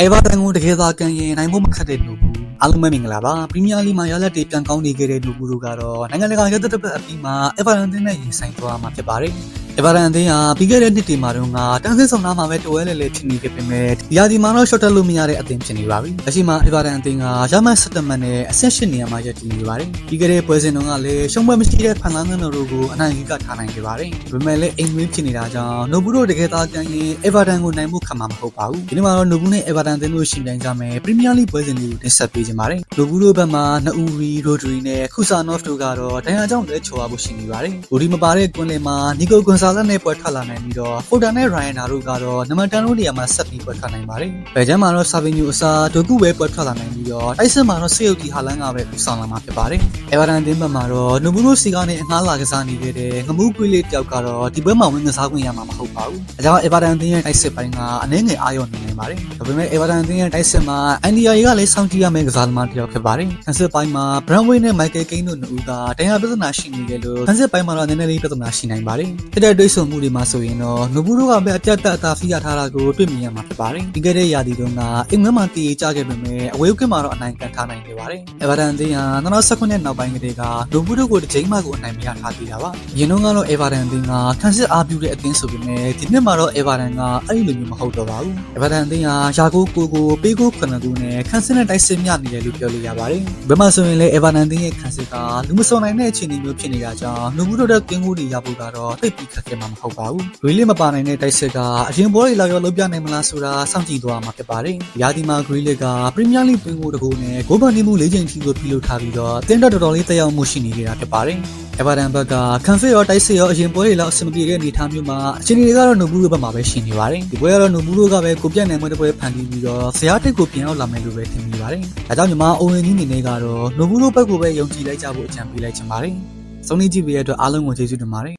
အဲဗာတန်ကိုတကယ်သာကန်ရင်နိုင်ဖို့မခက်တဲ့လူဘူးအားလုံးပဲမင်္ဂလာပါပရီးမီးယားလိမှာရလက်တွေပြန်ကောင်းနေခဲ့တဲ့လူဘူးတို့ကတော့နိုင်ငံတကာရက်သက်တစ်ပတ်အပြီးမှာအက်ဗာတန်နဲ့ရင်ဆိုင်သွားမှာဖြစ်ပါတယ် အက်ဗာတန်အသင်းဟာပြီးခဲ့တဲ့နှစ်တွေမှာတော့ငါတန်းစစ်ဆောင်သားမှာပဲတဝဲလဲလဲဖြစ်နေခဲ့ပေမဲ့ဒီရာဒီမှာတော့ short တက်လို့မရတဲ့အသင်းဖြစ်နေပါပြီ။လက်ရှိမှာအက်ဗာတန်အသင်းကရမတ်စတမန်နဲ့အဆင့်၈နေရာမှာရပ်တည်နေပါတယ်။ပြီးခဲ့တဲ့ပွဲစဉ်တုန်းကလည်းရှုံးပွဲမရှိတဲ့ဖန်လန်းနန်တို့ကိုအနိုင်ယူကထားနိုင်ခဲ့ပါတယ်။ဒါပေမဲ့လည်းအိမ်ဝင်းဖြစ်နေတာကြောင့်နိုဘူးတို့တကယ်သားကန်ရင်အက်ဗာတန်ကိုနိုင်မှုခံမှာမဟုတ်ပါဘူး။ဒီနေ့မှာတော့နိုဘူးနဲ့အက်ဗာတန်အသင်းတို့ရှင်ပြိုင်ကြမယ်ပရီးမီးယားလိပွဲစဉ်လေးကိုတင်ဆက်ပေးကြပါမယ်။နိုဘူးတို့ဘက်မှာနအူရီရိုဒရီနဲ့ခုဆာနော့ဖ်တို့ကတော့ဒဏ်ရာကြောင့်လဲချော်ရဖို့ရှိနေပါတယ်။ဘူဒီမပါတဲ့ကွင်းလယ်မှာနီကိုကွန်ဆာလက်နဲ့ပွဲထွက်လာနိုင်ပြီးတော့ဖိုတာနဲ့ရိုင်ယာနာတို့ကတော့နံပါတ်10တို့နေရာမှာဆက်ပြီးပွဲထွက်နိုင်ပါတယ်။ဘယ်ကျမ်းမှာတော့ဆာဗီနီယိုအစားဒိုကူပဲပွဲထွက်လာနိုင်ပြီးတော့တိုက်စစ်မှာတော့စေယုတ်တီဟာလန်ကပဲဦးဆောင်လာမှာဖြစ်ပါတယ်။အက်ဗာတန်အသင်းဘက်မှာတော့နိုဘူးတို့စီကနေအငှားလာကစားနေခဲ့တဲ့ငမူးကွေးလေးတယောက်ကတော့ဒီပွဲမှာဝင်ကစားခွင့်ရမှာမဟုတ်ပါဘူး။အဲကြောင့်အက်ဗာတန်အသင်းရဲ့တိုက်စစ်ပိုင်းကအနည်းငယ်အားရောနေနိုင် ပါတယ်။ဒါပေမဲ့အက်ဗာတန်အသင်းရဲ့တိုက်စစ်မှာအန်ဒီယာရီကလည်းစောင့်ကြည့်ရမယ့်ကစားသမားတစ်ယောက်ဖြစ်ပါတယ်။ဆန်စစ်ပိုင်းမှာဘရန်ဝေးနဲ့မိုက်ကယ်ကိန်းတို့နှစ်ဦးကတရားပြဿနာရှိနေကြလို့ဆန်စစ်ပိုင်းမှာတော့နည်းနည်းလေးပြဿနာရှိနိုင်ပါတယ်။တက်တဲ့တွေးဆုံမှုတွေမှာဆိုရင်တော့နိုဘူးတို့ကပဲအပြတ်တက်အသာဖိရထားတာကိုတွေ့မြင်ရမှာဖြစ်ပါတယ်။ဒီကတဲ့ရာသီတုန်းကအင်္ဂလန်မှာတည်ကြခဲ့ပေမဲ့အဝေးကမှာတော့အနိုင်ကန်ထားနိုင်ခဲ့ပါတယ်။အဗာတန်အသင်းဟာ2019နှစ်နောက်ပိုင်းကတည်းကနိုဘူးတို့ကိုတစ်ချိန်မှကိုအနိုင်မရထားသေးတာပါ။ယင်းတော့ကတော့အဗာတန်အသင်းကခန်းစစ်အားပြုတဲ့အသင်းဆိုပေမဲ့ဒီနှစ်မှာတော့အဗာတန်ကအဲ့ဒီလိုမျိုးမဟုတ်တော့ပါဘူး။အဗာတန်အသင်းဟာယာကိုကိုကိုပေးကိုခုနှစ်ခုနဲ့ခန်းစစ်နဲ့တိုက်စစ်မြနေတယ်လို့ပြောလို့ရပါတယ်။ဘယ်မှာဆိုရင်လည်းအဗာတန်အသင်းရဲ့ခန်းစစ်ကလူမစုံနိုင်တဲ့အခြေအနေမျိုးဖြစ်နေတာကြောင့်နိုဘူးတို့တဲ့ကင်းကိုတွေရဖို့ကတော့သိပ်ပြီးခက်ခဲမှာမဟုတ်ပါဘူး။ဂရီလစ်မပါနိုင်တဲ့တိုက်စစ်ကအရင်ဘောတွေလောက်ရောလုံးပြနိုင်မလားဆိုတာစောင့်ကြည့်သွားမှာဖြစ်ပါတယ်။ရာဒီမာဂရီလစ်ကပရီးမီးယားလိသွင်းကိုတကူနဲ့ဂိုးပန်နေမှု၄ချိန်ထိကိုပြုလုပ်ထားပြီးတော့တင်းတော့တော်တော်လေးတက်ရောက်မှုရှိနေကြတာဖြစ်ပါတယ်။ အဗာဒန်ဘက်ကခံဖစ်ရောတိုက်စစ်ရောအရင်ပွဲတွေလောက်အဆင်မပြေတဲ့အနေအထားမျိုးမှာအချိန်တွေကတော့နိုဘူးတို့ဘက်မှာပဲရှိနေပါတယ်။ဒီပွဲကတော့နိုဘူးတို့ကပဲကိုပြတ်နိုင်မဲ့တဲ့ပွဲဖန်တီးပြီးတော့ဇယားတစ်ကိုပြင်ရောက်လာမယ်လို့ပဲထင်မိပါတယ်။ဒါကြောင့်ညီမအိုဝင်ကြီးအနေနဲ့ကတော့နိုဘူးတို့ဘက်ကိုပဲယုံကြည်လိုက်ကြဖို့အကြံပေးလိုက်ချင်ပါတယ်။ဆုံးနေကြည့်ပေးရတဲ့အတွက်အားလုံးကိုကျေးဇူးတင်ပါတယ်